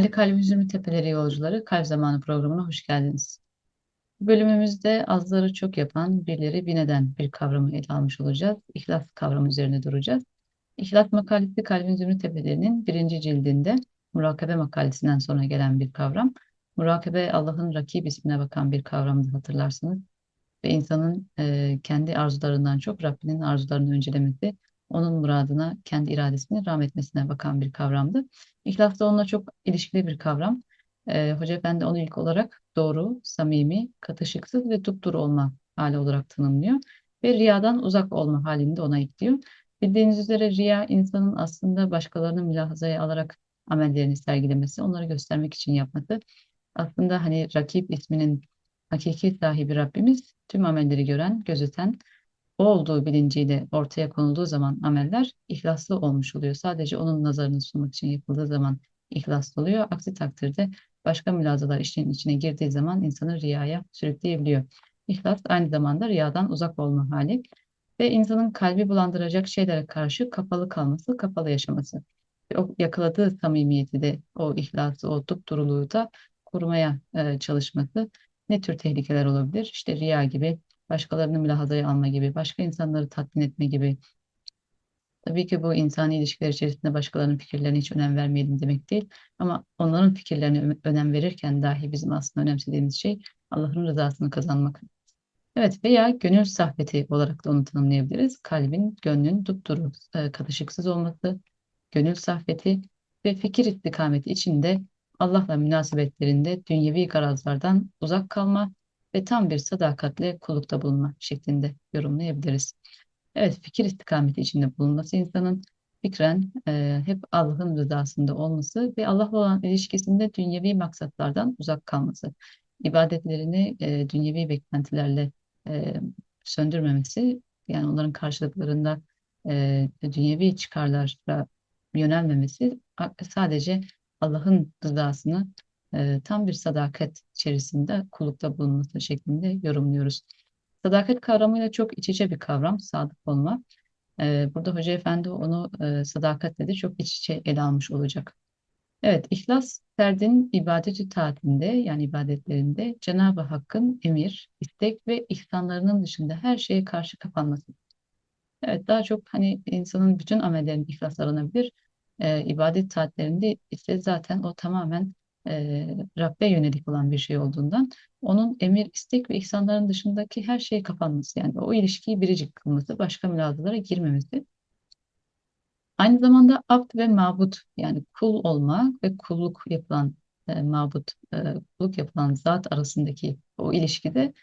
Değerli Kalp Üzümlü Tepeleri yolcuları, Kalp Zamanı programına hoş geldiniz. Bu bölümümüzde azları çok yapan, birleri bir neden bir kavramı ele almış olacağız. İhlas kavramı üzerine duracağız. İhlas makalesi Kalbin Zümrü Tepelerinin birinci cildinde murakabe makalesinden sonra gelen bir kavram. Murakabe Allah'ın rakip ismine bakan bir kavramdı hatırlarsınız. Ve insanın e, kendi arzularından çok Rabbinin arzularını öncelemesi, onun muradına, kendi iradesine, rahmetmesine bakan bir kavramdı. İhlas da onunla çok ilişkili bir kavram. Ee, Hoca Efendi onu ilk olarak doğru, samimi, katışıksız ve dupduru olma hali olarak tanımlıyor. Ve riyadan uzak olma halini de ona ekliyor. Bildiğiniz üzere riya insanın aslında başkalarının mülahazaya alarak amellerini sergilemesi, onları göstermek için yapması. Aslında hani rakip isminin hakiki sahibi Rabbimiz tüm amelleri gören, gözeten, o olduğu bilinciyle ortaya konulduğu zaman ameller ihlaslı olmuş oluyor. Sadece onun nazarını sunmak için yapıldığı zaman ihlaslı oluyor. Aksi takdirde başka mülazalar işin içine girdiği zaman insanı riyaya sürükleyebiliyor. İhlas aynı zamanda riyadan uzak olma hali ve insanın kalbi bulandıracak şeylere karşı kapalı kalması, kapalı yaşaması. O yakaladığı samimiyeti de, o ihlası, o dupduruluğu da korumaya e, çalışması. Ne tür tehlikeler olabilir? İşte riya gibi, başkalarını mülahazaya alma gibi, başka insanları tatmin etme gibi. Tabii ki bu insani ilişkiler içerisinde başkalarının fikirlerine hiç önem vermeyelim demek değil. Ama onların fikirlerine önem verirken dahi bizim aslında önemsediğimiz şey Allah'ın rızasını kazanmak. Evet veya gönül sahbeti olarak da onu tanımlayabiliriz. Kalbin, gönlün dupduru, e, katışıksız olması, gönül sahbeti ve fikir istikameti içinde Allah'la münasebetlerinde dünyevi garazlardan uzak kalma ve tam bir sadakatle kullukta bulunma şeklinde yorumlayabiliriz. Evet, fikir istikameti içinde bulunması insanın fikren e, hep Allah'ın rızasında olması ve Allah'la olan ilişkisinde dünyevi maksatlardan uzak kalması. İbadetlerini e, dünyevi beklentilerle e, söndürmemesi, yani onların karşılıklarında e, dünyevi çıkarlara yönelmemesi sadece Allah'ın rızasını e, tam bir sadakat içerisinde kullukta bulunması şeklinde yorumluyoruz. Sadakat kavramıyla çok iç içe bir kavram, sadık olma. E, burada Hoca Efendi onu e, sadakatle de çok iç içe ele almış olacak. Evet, ihlas ferdin ibadeti taatinde yani ibadetlerinde Cenab-ı Hakk'ın emir, istek ve ihsanlarının dışında her şeye karşı kapanması. Evet, daha çok hani insanın bütün amellerinin ihlas aranabilir. E, ibadet taatlerinde ise zaten o tamamen e, Rabbe yönelik olan bir şey olduğundan onun emir, istek ve ihsanların dışındaki her şeye kapanması yani o ilişkiyi biricik kılması, başka mülazalara girmemesi. Aynı zamanda abd ve mabut yani kul olma ve kulluk yapılan e, mabut, e, kulluk yapılan zat arasındaki o ilişkide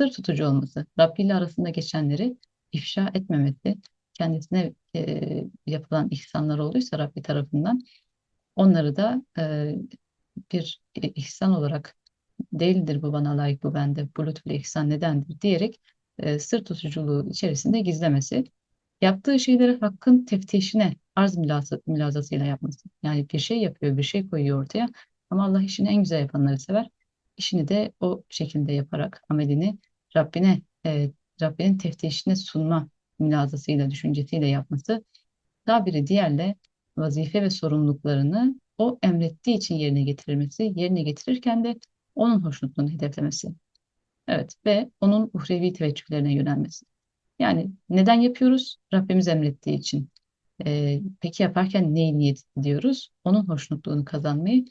sır tutucu olması, Rabbi ile arasında geçenleri ifşa etmemesi, kendisine e, yapılan ihsanlar olduysa Rabbi tarafından onları da e, bir ihsan olarak değildir bu bana layık bu bende bu lütfü ihsan nedendir diyerek e, sır tutuculuğu içerisinde gizlemesi. Yaptığı şeyleri hakkın teftişine arz mülazası, mülazasıyla yapması. Yani bir şey yapıyor, bir şey koyuyor ortaya ama Allah işini en güzel yapanları sever. İşini de o şekilde yaparak amelini Rabbine, e, Rabbinin teftişine sunma mülazasıyla, düşüncesiyle yapması. Tabiri diğerle vazife ve sorumluluklarını o emrettiği için yerine getirilmesi, yerine getirirken de onun hoşnutluğunu hedeflemesi. Evet ve onun uhrevi teveccühlerine yönelmesi. Yani neden yapıyoruz? Rabbimiz emrettiği için. Ee, peki yaparken neyi niyet ediyoruz? Onun hoşnutluğunu kazanmayı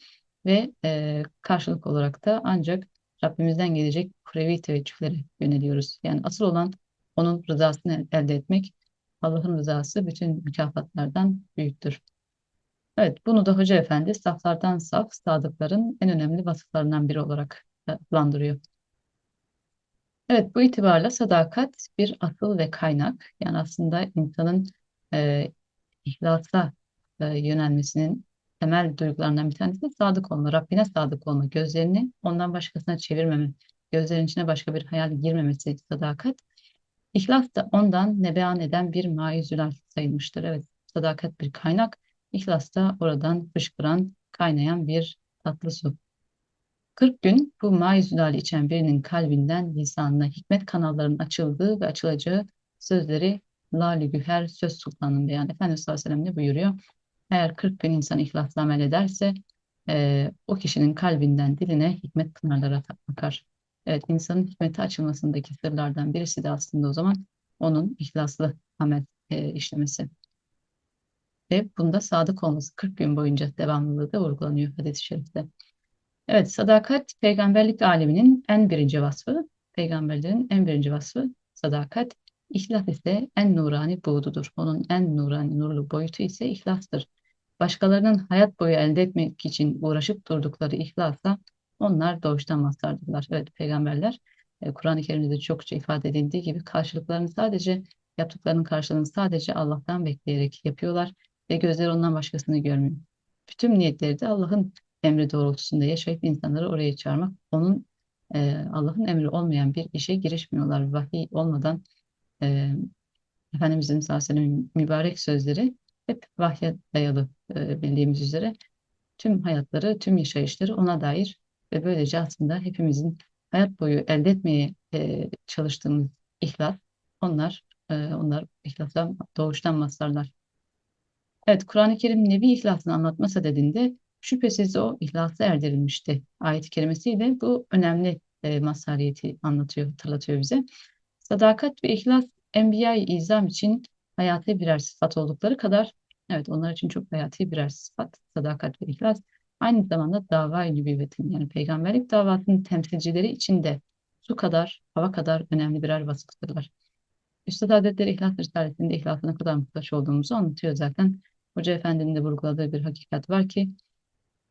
ve e, karşılık olarak da ancak Rabbimizden gelecek uhrevi teveccühlere yöneliyoruz. Yani asıl olan onun rızasını elde etmek. Allah'ın rızası bütün mükafatlardan büyüktür. Evet, bunu da Hoca Efendi saflardan saf, sadıkların en önemli vasıflarından biri olarak adlandırıyor. Evet, bu itibarla sadakat bir asıl ve kaynak. Yani aslında insanın e, ihlasa e, yönelmesinin temel duygularından bir tanesi sadık olma, Rabbine sadık olma, gözlerini ondan başkasına çevirmeme, gözlerin içine başka bir hayal girmemesi sadakat. İhlas da ondan nebean eden bir maizülal sayılmıştır. Evet, sadakat bir kaynak İhlas da oradan fışkıran, kaynayan bir tatlı su. 40 gün bu maizülali içen birinin kalbinden lisanına hikmet kanallarının açıldığı ve açılacağı sözleri Lali Güher Söz Sultan'ın beyanı. Efendimiz sallallahu aleyhi ve sellem ne buyuruyor? Eğer 40 gün insan ihlasla amel ederse e, o kişinin kalbinden diline hikmet pınarları akar. Evet, insanın hikmete açılmasındaki sırlardan birisi de aslında o zaman onun ihlaslı amel e, işlemesi. Ve bunda sadık olması 40 gün boyunca devamlılığı da vurgulanıyor hadis-i şerifte. Evet, sadakat peygamberlik aleminin en birinci vasfı. Peygamberlerin en birinci vasfı sadakat. İhlas ise en nurani buğdudur. Onun en nurani, nurlu boyutu ise ihlastır. Başkalarının hayat boyu elde etmek için uğraşıp durdukları ihlasa onlar doğuştan mazhardırlar. Evet, peygamberler e, Kur'an-ı Kerim'de çokça ifade edildiği gibi karşılıklarını sadece yaptıklarının karşılığını sadece Allah'tan bekleyerek yapıyorlar ve gözleri ondan başkasını görmüyor. Bütün niyetleri de Allah'ın emri doğrultusunda yaşayıp insanları oraya çağırmak. Onun e, Allah'ın emri olmayan bir işe girişmiyorlar. Vahiy olmadan e, Efendimizin sallallahu mübarek sözleri hep vahye dayalı e, bildiğimiz üzere tüm hayatları, tüm yaşayışları ona dair ve böylece aslında hepimizin hayat boyu elde etmeye e, çalıştığımız ihlas, onlar e, onlar ihlasdan doğuştan mazharlar. Evet, Kur'an-ı Kerim Nebi ihlasını anlatmasa dediğinde şüphesiz o ihlasa erdirilmişti. Ayet-i kerimesiyle bu önemli e, mazhariyeti anlatıyor, hatırlatıyor bize. Sadakat ve ihlas Enbiya-i İzam için hayati birer sıfat oldukları kadar evet onlar için çok hayati birer sıfat, sadakat ve ihlas aynı zamanda dava-i nübüvvetin yani peygamberlik davasının temsilcileri için de su kadar, hava kadar önemli birer vasıftırlar. Üstad Hazretleri İhlas Risalesi'nde ihlasına kadar muhtaç olduğumuzu anlatıyor zaten. Hoca Efendi'nin de vurguladığı bir hakikat var ki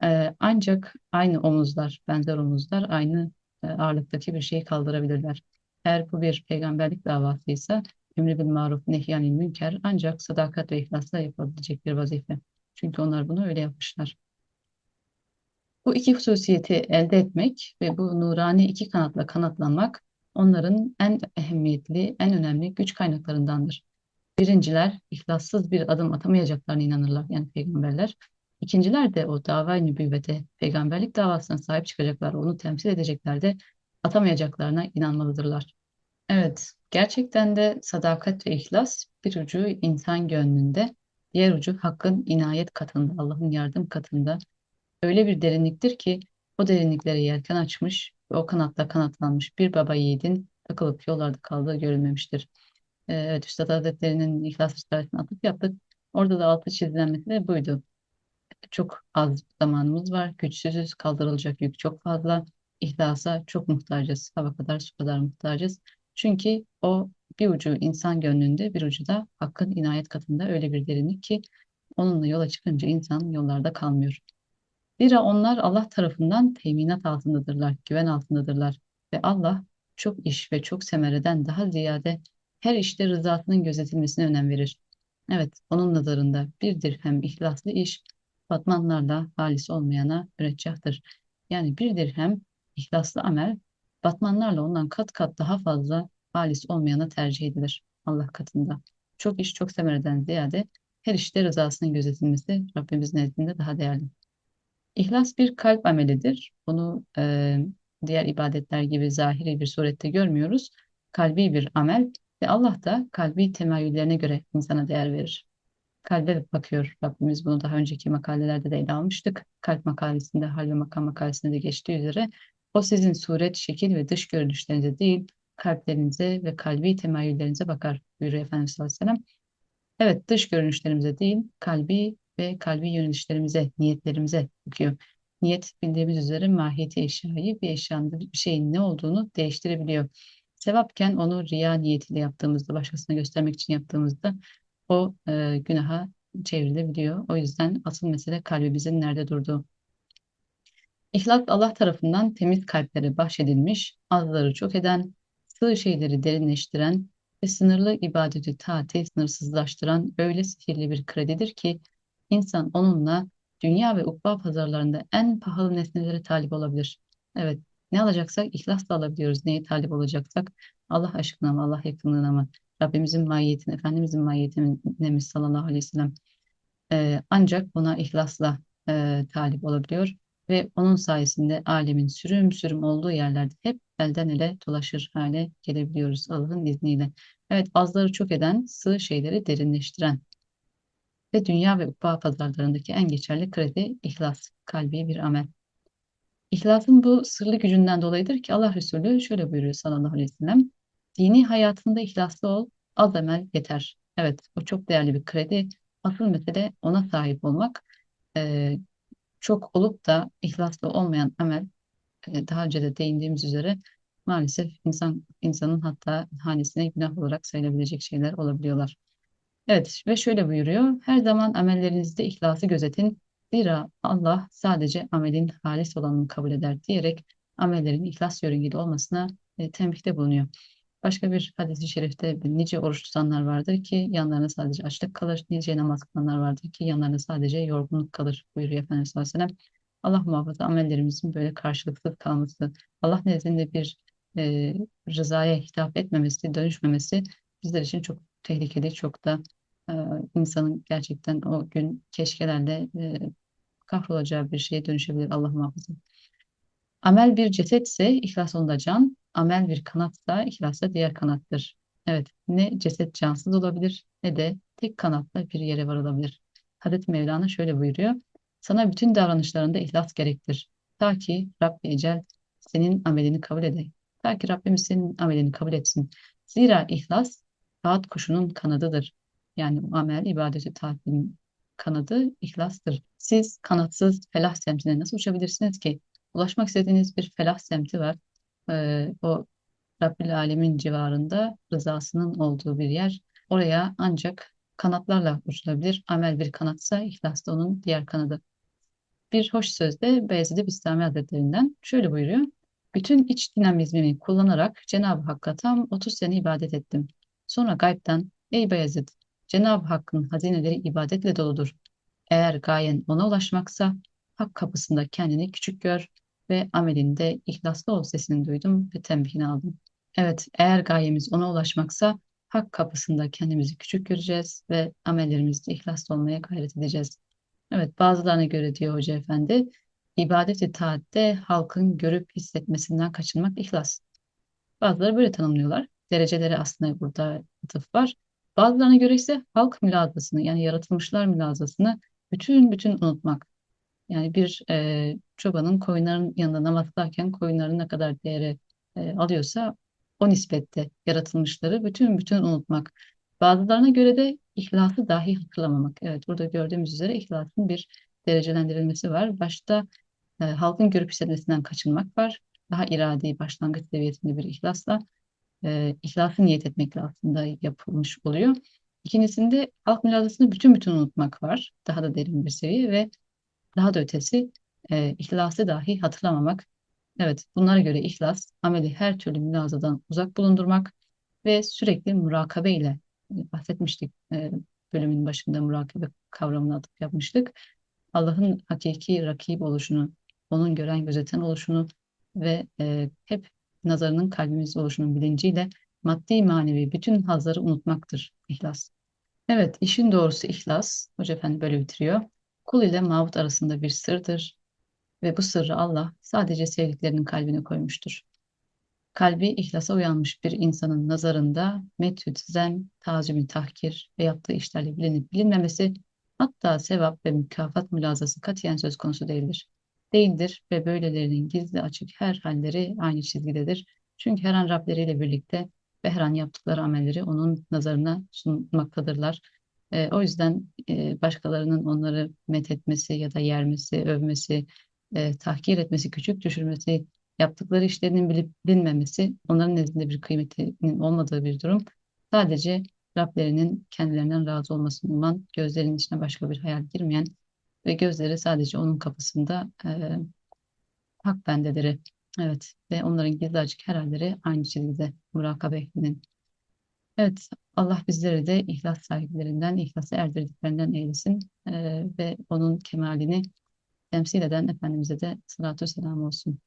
e, ancak aynı omuzlar, benzer omuzlar aynı e, ağırlıktaki bir şeyi kaldırabilirler. Eğer bu bir peygamberlik davasıysa emri bil maruf nehyanil münker ancak sadakat ve ihlasla yapabilecek bir vazife. Çünkü onlar bunu öyle yapmışlar. Bu iki hususiyeti elde etmek ve bu nurani iki kanatla kanatlanmak onların en ehemmiyetli, en önemli güç kaynaklarındandır. Birinciler ihlassız bir adım atamayacaklarına inanırlar yani peygamberler. İkinciler de o dava-i nübüvvete, peygamberlik davasına sahip çıkacaklar, onu temsil edecekler de atamayacaklarına inanmalıdırlar. Evet, gerçekten de sadakat ve ihlas bir ucu insan gönlünde, diğer ucu hakkın inayet katında, Allah'ın yardım katında öyle bir derinliktir ki o derinliklere yelken açmış ve o kanatla kanatlanmış bir baba yiğidin takılıp yollarda kaldığı görülmemiştir. Ee, evet, Üstad Hazretleri'nin İhlas Risalesi'ne atıp yaptık. Orada da altı çizilen mesele buydu. Çok az zamanımız var, güçsüzüz, kaldırılacak yük çok fazla. İhlasa çok muhtacız, hava kadar su kadar muhtacız. Çünkü o bir ucu insan gönlünde, bir ucu da hakkın inayet katında öyle bir derinlik ki onunla yola çıkınca insan yollarda kalmıyor. Zira onlar Allah tarafından teminat altındadırlar, güven altındadırlar. Ve Allah çok iş ve çok semereden daha ziyade her işte rızasının gözetilmesine önem verir. Evet, onun nazarında bir dirhem ihlaslı iş, batmanlarla halis olmayana müreccahtır. Yani bir dirhem ihlaslı amel, batmanlarla ondan kat kat daha fazla halis olmayana tercih edilir Allah katında. Çok iş çok semereden ziyade her işte rızasının gözetilmesi Rabbimiz nezdinde daha değerli. İhlas bir kalp amelidir. Bunu e, diğer ibadetler gibi zahiri bir surette görmüyoruz. Kalbi bir amel ve Allah da kalbi temayüllerine göre insana değer verir. Kalbe bakıyor Rabbimiz bunu daha önceki makalelerde de ele almıştık. Kalp makalesinde, hal ve makam makalesinde de geçtiği üzere o sizin suret, şekil ve dış görünüşlerinize değil, kalplerinize ve kalbi temayüllerinize bakar buyuruyor Efendimiz sallallahu aleyhi ve sellem. Evet dış görünüşlerimize değil, kalbi ve kalbi yönelişlerimize, niyetlerimize bakıyor. Niyet bildiğimiz üzere mahiyeti eşyayı bir eşyanın bir şeyin ne olduğunu değiştirebiliyor. Sevapken onu riya niyetiyle yaptığımızda, başkasına göstermek için yaptığımızda o e, günaha çevrilebiliyor. O yüzden asıl mesele kalbimizin nerede durduğu. İhlas Allah tarafından temiz kalplere bahşedilmiş, azları çok eden, sığ şeyleri derinleştiren ve sınırlı ibadeti taati sınırsızlaştıran öyle sihirli bir kredidir ki insan onunla dünya ve ukba pazarlarında en pahalı nesnelere talip olabilir. Evet, ne alacaksak ihlasla alabiliyoruz. Neye talip olacaksak Allah aşkına mı, Allah yakınlığına mı, Rabbimizin mahiyetine, Efendimizin mahiyetine mi sallallahu aleyhi ve sellem e, ancak buna ihlasla e, talip olabiliyor ve onun sayesinde alemin sürüm sürüm olduğu yerlerde hep elden ele dolaşır hale gelebiliyoruz Allah'ın izniyle. Evet azları çok eden, sığ şeyleri derinleştiren ve dünya ve ukba pazarlarındaki en geçerli kredi ihlas, kalbi bir amel. İhlasın bu sırlı gücünden dolayıdır ki Allah Resulü şöyle buyuruyor sallallahu aleyhi ve sellem. Dini hayatında ihlaslı ol, az emel yeter. Evet, o çok değerli bir kredi. Asıl mesele ona sahip olmak. Ee, çok olup da ihlaslı olmayan amel, e, daha önce de değindiğimiz üzere maalesef insan insanın hatta hanesine günah olarak sayılabilecek şeyler olabiliyorlar. Evet ve şöyle buyuruyor. Her zaman amellerinizde ihlası gözetin. Zira Allah sadece amelin halis olanını kabul eder diyerek amellerin ihlas yörüngeli olmasına e, tembihte bulunuyor. Başka bir hadis-i şerifte nice oruç tutanlar vardır ki yanlarına sadece açlık kalır. Nice namaz kılanlar vardır ki yanlarına sadece yorgunluk kalır buyuruyor Efendimiz sallallahu aleyhi ve sellem. Allah muhafaza amellerimizin böyle karşılıksız kalması, Allah nezdinde bir e, rızaya hitap etmemesi, dönüşmemesi bizler için çok tehlikeli, çok da e, insanın gerçekten o gün keşkelerle e, kahrolacağı bir şeye dönüşebilir Allah muhafaza. Amel bir cesetse ihlas onda can, amel bir kanatsa ihlas da diğer kanattır. Evet, ne ceset cansız olabilir ne de tek kanatla bir yere varılabilir. Hazreti Mevlana şöyle buyuruyor. Sana bütün davranışlarında ihlas gerektir. Ta ki Rabbi Ecel senin amelini kabul ede. Ta ki Rabbimiz senin amelini kabul etsin. Zira ihlas rahat kuşunun kanadıdır. Yani amel, ibadeti, taatin kanadı ihlastır. Siz kanatsız felah semtine nasıl uçabilirsiniz ki? Ulaşmak istediğiniz bir felah semti var. Ee, o Rabbil Alemin civarında rızasının olduğu bir yer. Oraya ancak kanatlarla uçulabilir. Amel bir kanatsa ihlas da onun diğer kanadı. Bir hoş sözde Beyazıt Bistami Hazretlerinden şöyle buyuruyor. Bütün iç dinamizmimi kullanarak Cenab-ı Hakk'a tam 30 sene ibadet ettim. Sonra gaybden ey Beyazıt Cenab-ı Hakk'ın hazineleri ibadetle doludur. Eğer gayen ona ulaşmaksa hak kapısında kendini küçük gör ve amelinde ihlaslı ol sesini duydum ve tembihini aldım. Evet, eğer gayemiz ona ulaşmaksa hak kapısında kendimizi küçük göreceğiz ve amellerimizde ihlaslı olmaya gayret edeceğiz. Evet, bazılarına göre diyor Hoca Efendi, ibadet-i taatte halkın görüp hissetmesinden kaçınmak ihlas. Bazıları böyle tanımlıyorlar. Dereceleri aslında burada atıf var. Bazılarına göre ise halk mülazasını yani yaratılmışlar mülazasını bütün bütün unutmak. Yani bir e, çobanın koyunların yanında namaz kılarken koyunların ne kadar değeri e, alıyorsa o nispette yaratılmışları bütün bütün unutmak. Bazılarına göre de ihlası dahi hatırlamamak. Evet burada gördüğümüz üzere ihlasın bir derecelendirilmesi var. Başta e, halkın görüp hissetmesinden kaçınmak var. Daha iradi başlangıç seviyesinde bir ihlasla e, ihlası niyet etmekle aslında yapılmış oluyor. İkincisinde halk mülazasını bütün bütün unutmak var. Daha da derin bir seviye ve daha da ötesi e, ihlası dahi hatırlamamak. Evet, bunlara göre ihlas, ameli her türlü mülazadan uzak bulundurmak ve sürekli murakabe ile e, bahsetmiştik. E, bölümün başında murakabe kavramını atıp yapmıştık. Allah'ın hakiki rakip oluşunu, onun gören gözeten oluşunu ve e, hep nazarının kalbimizde oluşunun bilinciyle maddi manevi bütün hazları unutmaktır ihlas. Evet, işin doğrusu ihlas. Hoca Efendi böyle bitiriyor. Kul ile mabut arasında bir sırdır ve bu sırrı Allah sadece sevdiklerinin kalbine koymuştur. Kalbi ihlasa uyanmış bir insanın nazarında metüt, zem, tazimi, tahkir ve yaptığı işlerle bilinip bilinmemesi hatta sevap ve mükafat mülazası katiyen söz konusu değildir. Değildir ve böylelerinin gizli açık her halleri aynı çizgidedir. Çünkü her an Rableriyle birlikte ve her an yaptıkları amelleri onun nazarına sunmaktadırlar. E, o yüzden e, başkalarının onları methetmesi ya da yermesi, övmesi, e, tahkir etmesi, küçük düşürmesi, yaptıkları işlerinin bilip bilinmemesi, onların nezdinde bir kıymetinin olmadığı bir durum. Sadece Rablerinin kendilerinden razı olmasını uman, gözlerinin içine başka bir hayal girmeyen ve gözleri sadece onun kapısında e, hak bendeleri. Evet ve onların gizli açık her aynı çizgide murakabe ehlinin. Evet Allah bizleri de ihlas sahiplerinden, ihlası erdirdiklerinden eylesin e, ve onun kemalini temsil eden Efendimiz'e de salatu selam olsun.